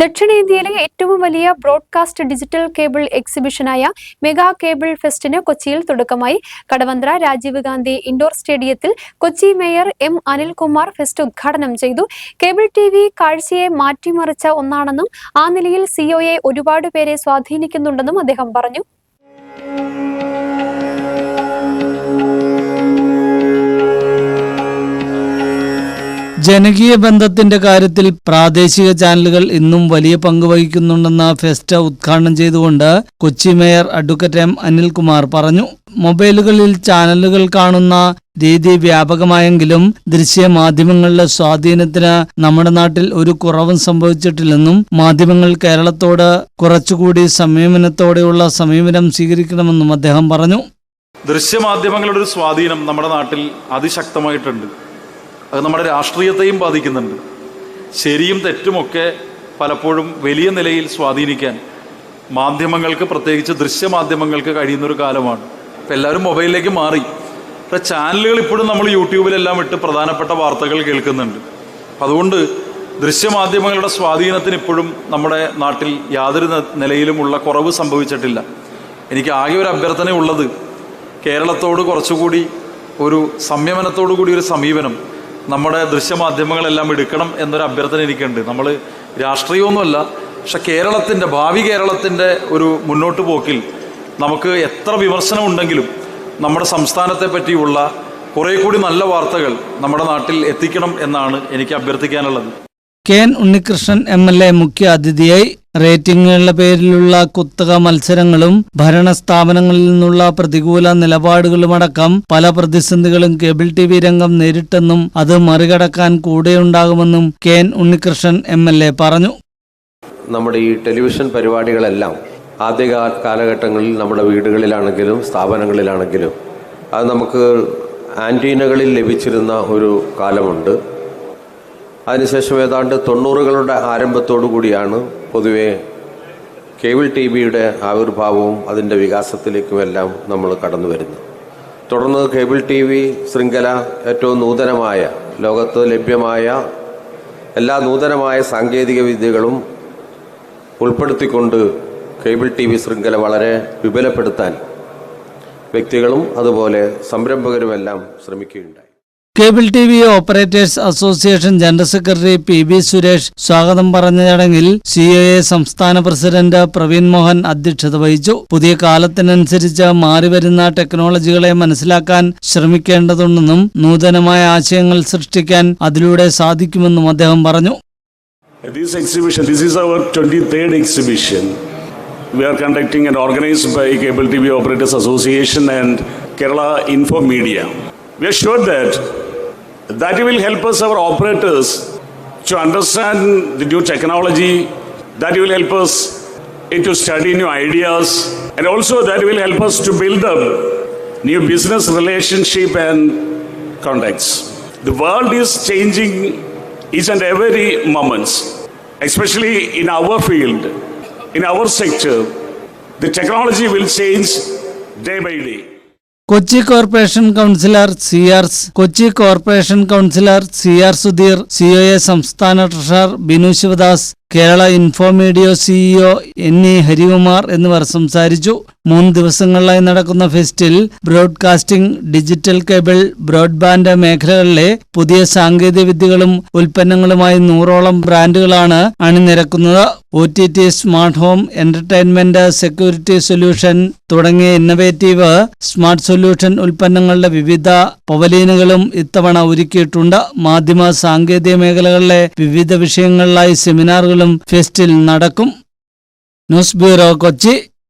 ദക്ഷിണേന്ത്യയിലെ ഏറ്റവും വലിയ ബ്രോഡ്കാസ്റ്റ് ഡിജിറ്റൽ കേബിൾ എക്സിബിഷനായ മെഗാ കേബിൾ ഫെസ്റ്റിന് കൊച്ചിയിൽ തുടക്കമായി. കടവന്ത്ര രാജീവ് ഗാന്ധി ഇൻഡോർ സ്റ്റേഡിയത്തിൽ Kochi mayor M Anilkumar fest ഉദ്ഘാടനം ചെയ്തു. കേബിൾ ടി വി കാഴ്ചയെ മാറ്റിമറിച്ച ഒന്നാണെന്നും ആ നിലയിൽ സിഒയെ ഒരുപാട് പേരെ സ്വാധീനിക്കുന്നുണ്ടെന്നും അദ്ദേഹം പറഞ്ഞു. ജനകീയ ബന്ധത്തിന്റെ കാര്യത്തിൽ പ്രാദേശിക ചാനലുകൾ ഇന്നും വലിയ പങ്ക് വഹിക്കുന്നുണ്ടെന്ന ഫെസ്റ്റ ഉദ്ഘാടനം ചെയ്തുകൊണ്ട് Kochi mayor advocate M Anilkumar പറഞ്ഞു. മൊബൈലുകളിൽ ചാനലുകൾ കാണുന്ന രീതി വ്യാപകമായെങ്കിലും ദൃശ്യ മാധ്യമങ്ങളുടെ സ്വാധീനത്തിന് നമ്മുടെ നാട്ടിൽ ഒരു കുറവും സംഭവിച്ചിട്ടില്ലെന്നും മാധ്യമങ്ങൾ കേരളത്തോട് കുറച്ചുകൂടി സംയമനത്തോടെയുള്ള സമീപനം സ്വീകരിക്കണമെന്നും അദ്ദേഹം പറഞ്ഞു. ദൃശ്യമാധ്യമങ്ങളുടെ ഒരു സ്വാധീനം നമ്മുടെ നാട്ടിൽ അതിശക്തമായിട്ടുണ്ട്. അത് നമ്മുടെ രാഷ്ട്രീയത്തെയും ബാധിക്കുന്നുണ്ട്. ശരിയും തെറ്റുമൊക്കെ പലപ്പോഴും വലിയ നിലയിൽ സ്വാധീനിക്കാൻ മാധ്യമങ്ങൾക്ക് പ്രത്യേകിച്ച് ദൃശ്യമാധ്യമങ്ങൾക്ക് കഴിയുന്നൊരു കാലമാണ്. ഇപ്പം എല്ലാവരും മൊബൈലിലേക്ക് മാറി. ഇപ്പം ചാനലുകൾ ഇപ്പോഴും നമ്മൾ യൂട്യൂബിലെല്ലാം ഇട്ട് പ്രധാനപ്പെട്ട വാർത്തകൾ കേൾക്കുന്നുണ്ട്. അതുകൊണ്ട് ദൃശ്യമാധ്യമങ്ങളുടെ സ്വാധീനത്തിന് ഇപ്പോഴും നമ്മുടെ നാട്ടിൽ യാതൊരു നിലയിലുമുള്ള കുറവ് സംഭവിച്ചിട്ടില്ല. എനിക്ക് ആകെ ഒരു അഭ്യർത്ഥന ഉള്ളത് കേരളത്തോട് കുറച്ചുകൂടി ഒരു സംയമനത്തോടു കൂടി ഒരു സമീപനം നമ്മുടെ ദൃശ്യമാധ്യമങ്ങളെല്ലാം എടുക്കണം എന്നൊരു അഭ്യർത്ഥന എനിക്കുണ്ട്. നമ്മൾ രാഷ്ട്രീയമൊന്നുമല്ല പക്ഷെ കേരളത്തിന്റെ ഭാവി കേരളത്തിന്റെ ഒരു മുന്നോട്ട് പോക്കിൽ നമുക്ക് എത്ര വിമർശനം ഉണ്ടെങ്കിലും നമ്മുടെ സംസ്ഥാനത്തെ പറ്റിയുള്ള കുറേ കൂടി നല്ല വാർത്തകൾ നമ്മുടെ നാട്ടിൽ എത്തിക്കണം എന്നാണ് എനിക്ക് അഭ്യർത്ഥിക്കാനുള്ളത്. K N Unnikrishnan M L A മുഖ്യ അതിഥിയായി റേറ്റിംഗുകളുടെ പേരിലുള്ള കുത്തക മത്സരങ്ങളും ഭരണ സ്ഥാപനങ്ങളിൽ നിന്നുള്ള പ്രതികൂല നിലപാടുകളുമടക്കം പല പ്രതിസന്ധികളും കേബിൾ ടി വി രംഗം നേരിട്ടെന്നും അത് മറികടക്കാൻ കൂടെയുണ്ടാകുമെന്നും K N Unnikrishnan M L A പറഞ്ഞു. നമ്മുടെ ഈ ടെലിവിഷൻ പരിപാടികളെല്ലാം ആദ്യ കാലഘട്ടങ്ങളിൽ നമ്മുടെ വീടുകളിലാണെങ്കിലും സ്ഥാപനങ്ങളിലാണെങ്കിലും അത് നമുക്ക് ആന്റീനകളിൽ ലഭിച്ചിരുന്ന ഒരു കാലമുണ്ട്. അതിനുശേഷം ഏതാണ്ട് തൊണ്ണൂറുകളുടെ ആരംഭത്തോടു കൂടിയാണ് പൊതുവെ കേബിൾ ടി വിയുടെ ആവിർഭാവവും അതിന്റെ വികാസത്തിലേക്കുമെല്ലാം നമ്മൾ കടന്നു വരുന്നു. തുടർന്ന് കേബിൾ ടി വി ശൃംഖല ഏറ്റവും നൂതനമായ ലോകത്ത് ലഭ്യമായ എല്ലാ നൂതനമായ സാങ്കേതിക വിദ്യകളും ഉൾപ്പെടുത്തിക്കൊണ്ട് കേബിൾ ടി വി ശൃംഖല വളരെ വിപുലപ്പെടുത്താൻ വ്യക്തികളും അതുപോലെ സംരംഭകരുമെല്ലാം ശ്രമിക്കുകയുണ്ടായി. Cable T V operators association general secretary P B Suresh സ്വാഗതം പറഞ്ഞ ചടങ്ങിൽ സി എ സംസ്ഥാന പ്രസിഡന്റ് പ്രവീൺ മോഹൻ അധ്യക്ഷത വഹിച്ചു പുതിയ കാലത്തിനനുസരിച്ച് മാറിവരുന്ന ടെക്നോളജികളെ മനസ്സിലാക്കാൻ ശ്രമിക്കേണ്ടതുണ്ടെന്നും നൂതനമായ ആശയങ്ങൾ സൃഷ്ടിക്കാൻ അതിലൂടെ സാധിക്കുമെന്നും അദ്ദേഹം പറഞ്ഞു This exhibition, this is our 23rd exhibition. We are conducting and organized by Cable TV Operators Association and Kerala Info Media. We are sure that that will help us, our operators, to understand the new technology, that will help us to study new ideas, and also that will help us to build up new business relationship and contacts. The world is changing each and every moments, especially in our field, in our sector. The technology will change day by day. Kochi corporation councillor C R Kochi corporation councillor C R Sudheer C സംസ്ഥാന treasurer Binu Sivadas Kerala Infomedia CEO N A Harikumar എന്നിവർ സംസാരിച്ചു. മൂന്ന് ദിവസങ്ങളിലായി നടക്കുന്ന ഫെസ്റ്റിൽ broadcasting digital cable broadband മേഖലകളിലെ പുതിയ സാങ്കേതിക വിദ്യകളും ഉൽപ്പന്നങ്ങളുമായി നൂറോളം ബ്രാൻഡുകളാണ് അണിനിരക്കുന്നത്. O T T smart home entertainment security solution തുടങ്ങിയ ഇന്നവേറ്റീവ് സ്മാർട്ട് സൊല്യൂഷൻ ഉൽപ്പന്നങ്ങളുടെ വിവിധ പവലീനുകളും ഇത്തവണ ഒരുക്കിയിട്ടുണ്ട്. മാധ്യമ സാങ്കേതിക മേഖലകളിലെ വിവിധ വിഷയങ്ങളിലായി ഫെസ്റ്റിൽ നടക്കും. News bureau Kochi.